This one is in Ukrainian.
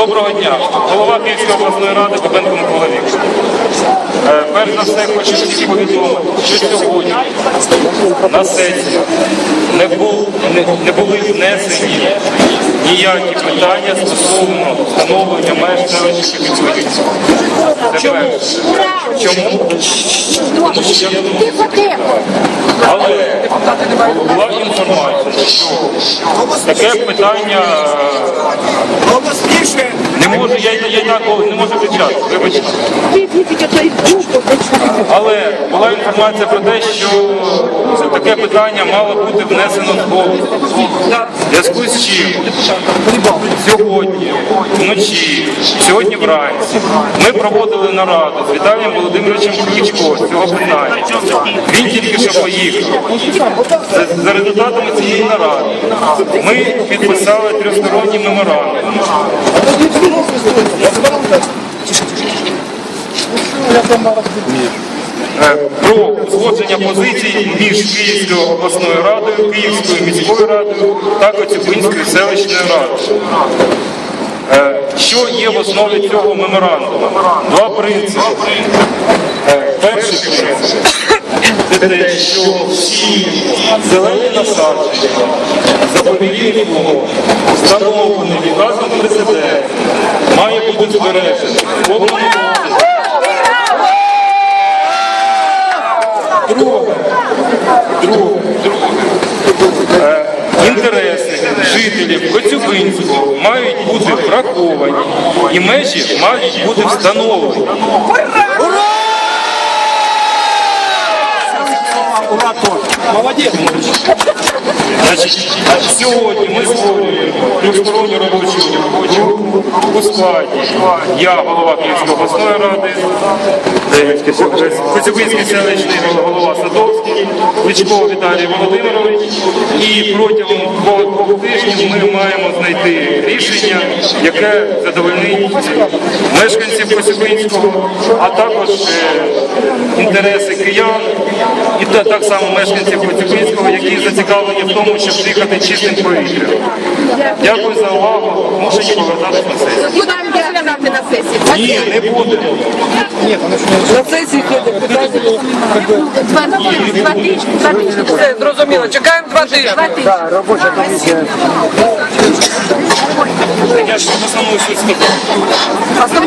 Доброго дня. Голова Київської обласної ради Бабенко Микола Вікторович. Е, Перш за все хочу всіх повідомити, що сьогодні на сесію не, був, не, не були внесені ніякі питання стосовно встановлення меж селища Підвищення. Це перше. Чому? Тому що я думаю, але була інформація, таке питання Голосніше! Можу, я, я, я так не можу кричати, вибачте. Але була інформація про те, що таке питання мало бути внесено в голову. В зв'язку з чим сьогодні, вночі, сьогодні вранці ми проводили нараду з Віталієм Володимировичем Кличко з цього питання. Він тільки що поїхав. За, за результатами цієї наради ми підписали трьохсторонній меморандум. Про узгодження позицій між Київською обласною радою, Київською міською радою та Коцюбинською селищною радою. Е, Що є в основі цього меморандуму? Два принципи. Е, Перший принцип це те, що всі зелені насадження заповідні встановлені наказом президента, має бути повному. Друге, друге. Е, Інтереси жителів Коцюбинського мають бути враховані і межі мають бути встановлені. Ура, Толь! Молодець! Значить, сьогодні ми створюємо групу у складі. Я голова Київської обласної ради, Коцюбинський селищний голова Садовський, Кличко Віталій Володимирович. І протягом двох тижнів ми маємо знайти рішення, яке задовольнить мешканців Коцюбинського, а також е, інтереси киян і так само мешканців Коцюбинського, які зацікавлені в тому, щоб дихати чистим повітрям. Дякую за увагу. Змушені повертатися на сесію. Будемо розглядати на сесії. Ні, не будемо. На сесії ходить питання. Два тижні, два тижні. Все, зрозуміло. Чекаємо два тижні. Два тижні. Я ж в основному сказав.